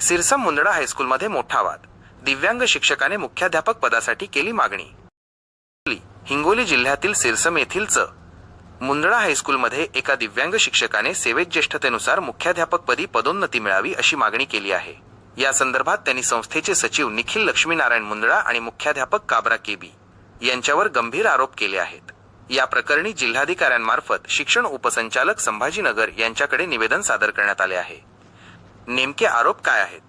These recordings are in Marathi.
सिरसम मुंदडा हायस्कूलमध्ये मोठा वाद. दिव्यांग शिक्षकाने मुख्याध्यापक पदासाठी केली मागणी. हिंगोली जिल्ह्यातील सिरसम येथीलच मुंदडा हायस्कूलमध्ये एका दिव्यांग शिक्षकाने सेवेत ज्येष्ठतेनुसार मुख्याध्यापकपदी पदोन्नती मिळावी अशी मागणी केली आहे. या संदर्भात त्यांनी संस्थेचे सचिव निखिल लक्ष्मीनारायण मुंदडा आणि मुख्याध्यापक काबरा केबी यांच्यावर गंभीर आरोप केले आहेत. या प्रकरणी जिल्हाधिकाऱ्यांमार्फत शिक्षण उपसंचालक संभाजीनगर यांच्याकडे निवेदन सादर करण्यात आले आहे. नेमके आरोप काय आहेत?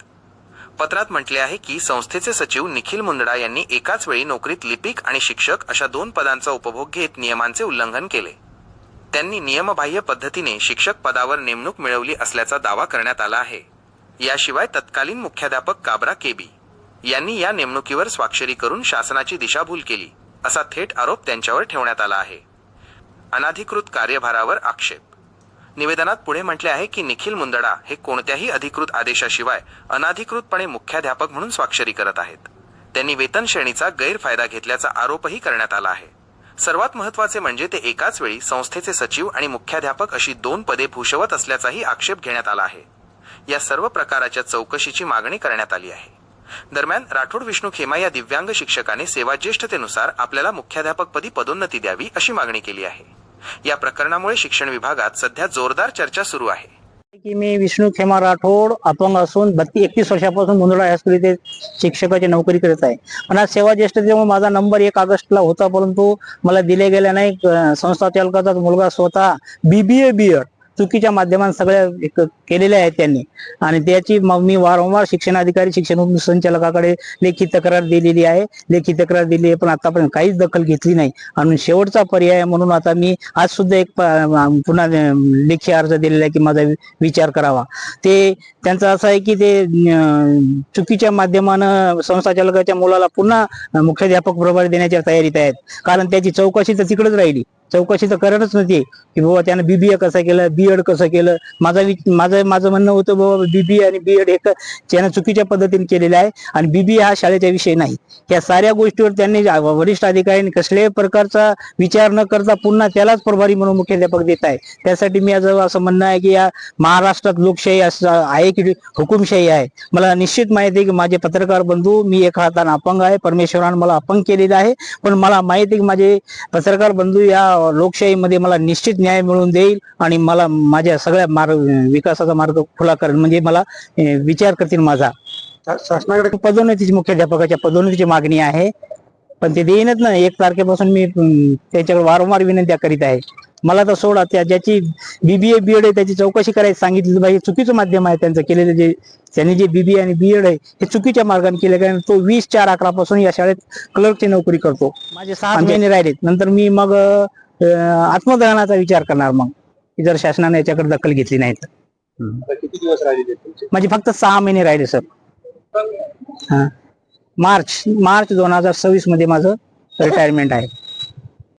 पत्रात म्हटले आहे की संस्थेचे सचिव निखिल मुंदडा यांनी एकाच वेळी नोकरीत लिपिक आणि शिक्षक अशा दोन पदांचा उपभोग घेत नियमांचे उल्लंघन केले. त्यांनी नियमबाह्य पद्धतीने शिक्षक पदावर नेमणूक मिळवली असल्याचा दावा करण्यात आला आहे. याशिवाय तत्कालीन मुख्याध्यापक काबरा केबी यांनी या नेमणुकीवर स्वाक्षरी करून शासनाची दिशाभूल केली असा थेट आरोप त्यांच्यावर ठेवण्यात आला आहे. अनाधिकृत कार्यभारावर आक्षेप निवेदनात पुढे म्हटले आहे की निखिल मुंदडा हे कोणत्याही अधिकृत आदेशाशिवाय अनाधिकृतपणे मुख्याध्यापक म्हणून स्वाक्षरी करत आहेत. त्यांनी वेतन श्रेणीचा गैरफायदा घेतल्याचा आरोपही करण्यात आला आहे. सर्वात महत्त्वाचे म्हणजे ते एकाच वेळी संस्थेचे सचिव आणि मुख्याध्यापक अशी दोन पदे भूषवत असल्याचाही आक्षेप घेण्यात आला आहे. या सर्व प्रकाराच्या चौकशीची मागणी करण्यात आली आहे. दरम्यान राठोड विष्णू खेमा या दिव्यांग शिक्षकाने सेवाज्येष्ठतेनुसार आपल्याला मुख्याध्यापकपदी पदोन्नती द्यावी अशी मागणी केली आहे. या प्रकरणामुळे शिक्षण विभागात सध्या जोरदार चर्चा सुरू आहे. की मी विष्णू खेमा राठोड अपंग असून बत्ती एकतीस वर्षापासून मुंदडा हायस्कूल इथे शिक्षकाची नोकरी करत आहे. पण आज सेवा ज्येष्ठतेमुळे माझा नंबर एक ऑगस्टला होता परंतु मला दिले गेल्या नाही. संस्था चालकाचा मुलगा स्वतः बीबीए बीएड चुकीच्या माध्यमात सगळ्या एक केलेल्या आहेत त्यांनी. आणि त्याची मग मी वारंवार शिक्षण अधिकारी शिक्षण संचालकाकडे लेखी तक्रार दिलेली आहे. लेखी तक्रार दिली आहे पण आतापर्यंत काहीच दखल घेतली नाही. आणि शेवटचा पर्याय म्हणून आता मी आज सुद्धा एक पुन्हा लेखी अर्ज दिलेला आहे की माझा विचार करावा. ते त्यांचं असं आहे की ते चुकीच्या माध्यमानं संस्थाचालकाच्या मुलाला पुन्हा मुख्याध्यापक प्रभारी देण्याच्या तयारीत आहेत. कारण त्याची चौकशी तर तिकडेच राहिली. चौकशी तर करतच नव्हती. की बाबा त्यानं बीबीए कसं केलं बीएड कसं केलं? माझा वि- माझं माझं म्हणणं होतं बाबा बीबीए आणि बीएड हे त्यानं चुकीच्या पद्धतीने केलेलं आहे आणि बीबीए हा शाळेचा विषय नाही. या साऱ्या गोष्टीवर त्यांनी वरिष्ठ अधिकाऱ्यांनी कसल्याही प्रकारचा विचार न करता पुन्हा त्यालाच प्रभारी म्हणून मुख्याध्यापक देत आहे. त्यासाठी मी आज असं म्हणणं आहे की या महाराष्ट्रात लोकशाही असं आहे की हुकुमशाही आहे? मला निश्चित माहिती आहे की माझे पत्रकार बंधू मी एका हाताने अपंग आहे. परमेश्वरानं मला अपंग केलेलं आहे. पण मला माहिती आहे की माझे पत्रकार बंधू या लोकशाहीमध्ये मला निश्चित न्याय मिळवून देईल आणि मला माझ्या सगळ्या मार्ग विकासाचा मार्ग खुला करेल. म्हणजे मला विचार करतील माझा. शासनाकडे पदोन्नतीची मुख्याध्यापकाच्या पदोन्नतीची मागणी आहे. पण ते देईनच ना. एक तारखेपासून मी त्याच्याकडे वारंवार विनंत्या करीत आहे. मला तर सोडा त्या ज्याची बीबीए बीएड आहे त्याची चौकशी करायची सांगितली पाहिजे. चुकीचं माध्यम आहे त्यांचं केलेलं जे त्यांनी जे बीबीए आणि बीएड आहे हे चुकीच्या मार्गाने केले. कारण तो वीस चार अकरा पासून या शाळेत क्लर्कची नोकरी करतो. माझे सहा महिने राहिलेत नंतर मी मग आत्मदहनाचा विचार करणार मग. की जर शासनाने याच्याकडे दखल घेतली नाही तर. आता किती दिवस राहिले तुमचे? म्हणजे फक्त सहा महिने राहिले सर. हा. मार्च मार्च दोन हजार सव्वीसमध्ये माझं रिटायरमेंट आहे.